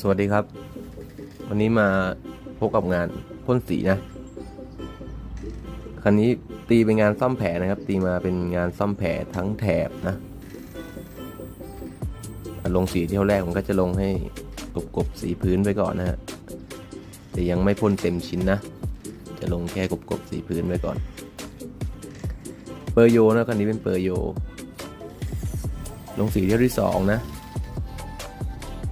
สวัสดีครับ วันนี้มาพบกับงานพ่นสีนะ คันนี้ตีเป็นงานซ่อมแผลนะครับ ตีมาเป็นงานซ่อมแผลทั้งแถบนะ ลงสีเที่ยวแรกผมก็จะลงให้กบกบๆสีพื้นไว้ก่อนนะฮะ แต่ยังไม่พ่นเต็มชิ้นนะ จะลงแค่กบกบๆสีพื้นไว้ก่อน เปอร์โยนะคันนี้เป็นเปอร์โย ลงสีเที่ยวที่สองนะ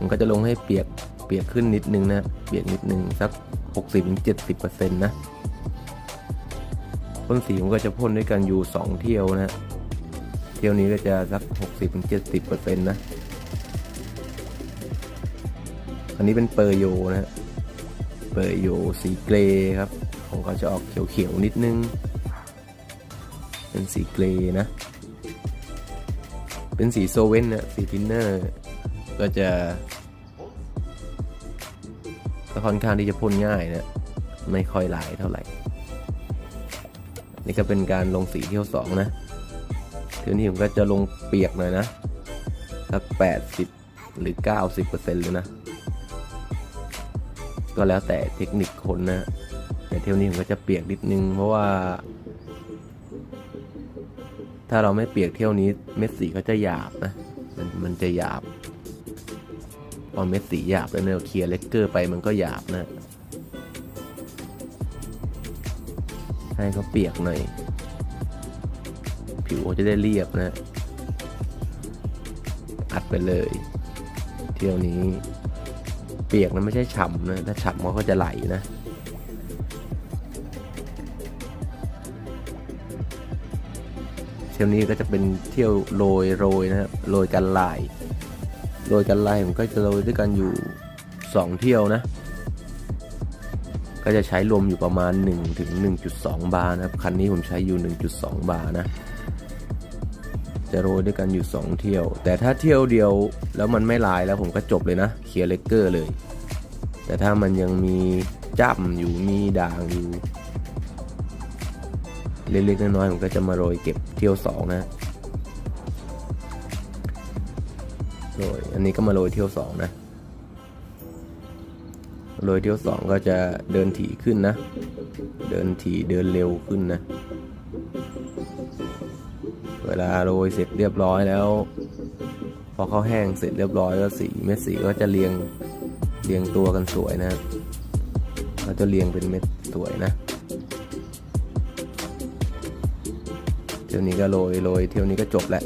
ผมก็จะลงให้เปียกเปียกขึ้นนิดนึงนะเปียกนิดนึงสัก 60-70%นะพ่นสีผมก็จะพ่นด้วยกันอยู่ 2 เที่ยวนะเที่ยวนี้ก็จะสัก 60-70%นะอันนี้เป็นเปอร์โยนะเปอร์โยสีเกรย์ครับของเขาจะออกเขียวๆนิดนึง เป็นสีเกรย์นะ เป็นสีโซเว่นนะสีทินเนอร์ ก็จะ ก็ค่อนข้างที่จะพ่นง่ายนะไม่ค่อยหลายเท่าไหร่ นี่ก็เป็นการลงสีเที่ยวสองนะเที่ยวนี้ผมก็จะลงเปียกหน่อยนะสักแปดสิบหรือเก้าสิบเปอร์เซ็นต์เลยนะ ก็แล้วแต่เทคนิคคนนะแต่เที่ยวนี้ผมก็จะเปียกนิดนึง เพราะว่า ถ้าเราไม่เปียกเที่ยวนี้เม็ดสีก็จะหยาบนะ มันมันจะหยาบ พอเม็ดสีหยาบแล้วเนี่ยเคลียร์เลกเกอร์ไปมันก็หยาบนะให้เขาเปียกหน่อย ผิวจะได้เรียบนะ อัดไปเลย เที่ยวนี้ เปียกนะไม่ใช่ฉ่ำนะ ถ้าฉ่ำมันก็จะไหลนะเที่ยวนี้ก็จะเป็นเที่ยวโรยโรยนะครับโรยกันลาย โรยกันลายผมก็จะโรยด้วยกันอยู่ 2 เที่ยวนะ ก็จะใช้รวมอยู่ประมาณ 1 ถึง 1.2 บาร์นะครับ คันนี้ผมใช้อยู่ 1.2 บาร์นะ จะโรยด้วยกันอยู่ 2 เที่ยว แต่ถ้าเที่ยวเดียวแล้วมันไม่ลายแล้วผมก็จบเลยนะ เคลียร์เลกเกอร์เลย แต่ถ้ามันยังมีจ้ำอยู่มีด่างอยู่เล็กๆน้อยๆผมก็จะมาโรยเก็บเที่ยวสองนะ โรยอันนี้ก็มาโรยเที่ยวสองนะโรยเที่ยวสองก็จะเดินถี่ขึ้นนะ เดินถี่เดินเร็วขึ้นนะ เวลาโรยเสร็จเรียบร้อยแล้ว พอเขาแห้งเสร็จเรียบร้อยแล้วสีเม็ดสีก็จะเรียงเรียงตัวกันสวยนะเขาจะเรียงเป็นเม็ดสวยนะเที่ยวนี้ก็โรยโรยเที่ยวนี้ก็จบแล้ว